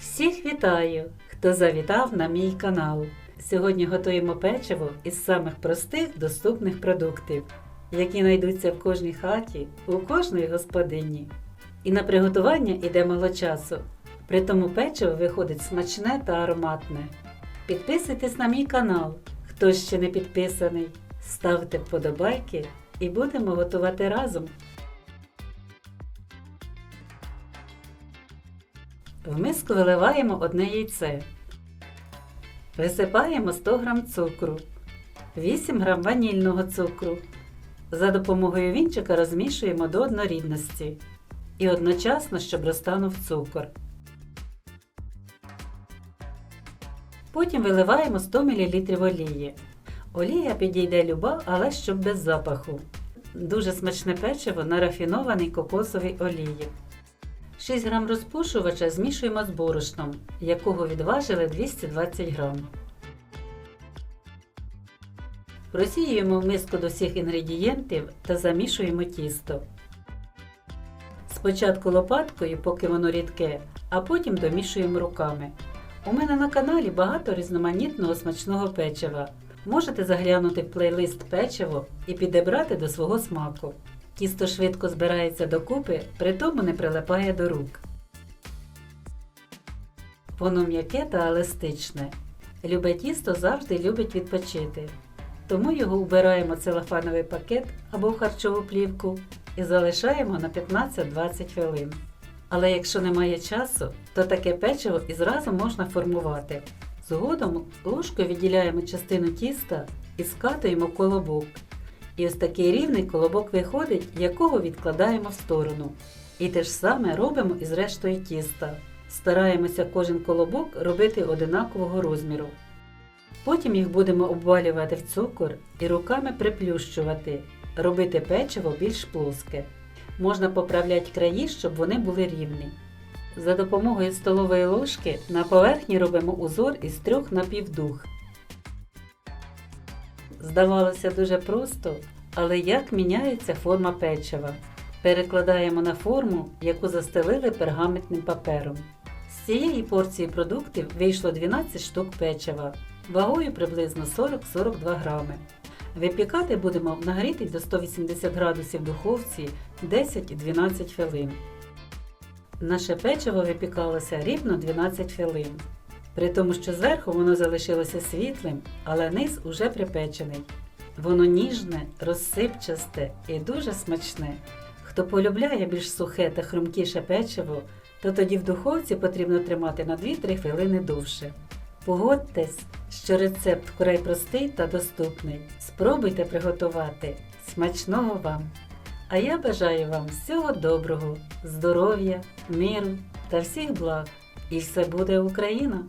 Всіх вітаю, хто завітав на мій канал. Сьогодні готуємо печиво із самих простих доступних продуктів, які знайдуться в кожній хаті, у кожної господині. І на приготування йде мало часу. При тому печиво виходить смачне та ароматне. Підписуйтесь на мій канал, хто ще не підписаний. Ставте вподобайки і будемо готувати разом. В миску виливаємо одне яйце. Висипаємо 100 г цукру, 8 г ванільного цукру. За допомогою вінчика розмішуємо до однорідності і одночасно, щоб розтанув цукор. Потім виливаємо 100 мл олії. Олія підійде люба, але щоб без запаху. Дуже смачне печиво на рафінованій кокосовій олії. 6 грам розпушувача змішуємо з борошном, якого відважили 220 грам. Просіюємо в миску до всіх інгредієнтів та замішуємо тісто. Спочатку лопаткою, поки воно рідке, а потім домішуємо руками. У мене на каналі багато різноманітного смачного печива. Можете заглянути в плейлист печиво і підібрати до свого смаку. Тісто швидко збирається докупи, при тому не прилипає до рук. Воно м'яке та еластичне. Любе тісто завжди любить відпочити. Тому його убираємо в целофановий пакет або в харчову плівку і залишаємо на 15-20 хвилин. Але якщо немає часу, то таке печиво і зразу можна формувати. Згодом ложкою відділяємо частину тіста і скатуємо в колобок. І ось такий рівний колобок виходить, якого відкладаємо в сторону. І те ж саме робимо із рештою тіста. Стараємося кожен колобок робити одинакового розміру. Потім їх будемо обвалювати в цукор і руками приплющувати, робити печиво більш плоске. Можна поправляти краї, щоб вони були рівні. За допомогою столової ложки на поверхні робимо узор із трьох напівдуг. Здавалося дуже просто, але як міняється форма печива. Перекладаємо на форму, яку застелили пергаментним папером. З цієї порції продуктів вийшло 12 штук печива, вагою приблизно 40-42 грами. Випікати будемо в нагрітій до 180 градусів духовці 10-12 хвилин. Наше печиво випікалося рівно 12 хвилин. При тому, що зверху воно залишилося світлим, але низ уже припечений. Воно ніжне, розсипчасте і дуже смачне. Хто полюбляє більш сухе та хрумкіше печиво, то тоді в духовці потрібно тримати на 2-3 хвилини довше. Погодьтесь, що рецепт вкрай простий та доступний. Спробуйте приготувати. Смачного вам! А я бажаю вам всього доброго, здоров'я, миру та всіх благ. І все буде Україна!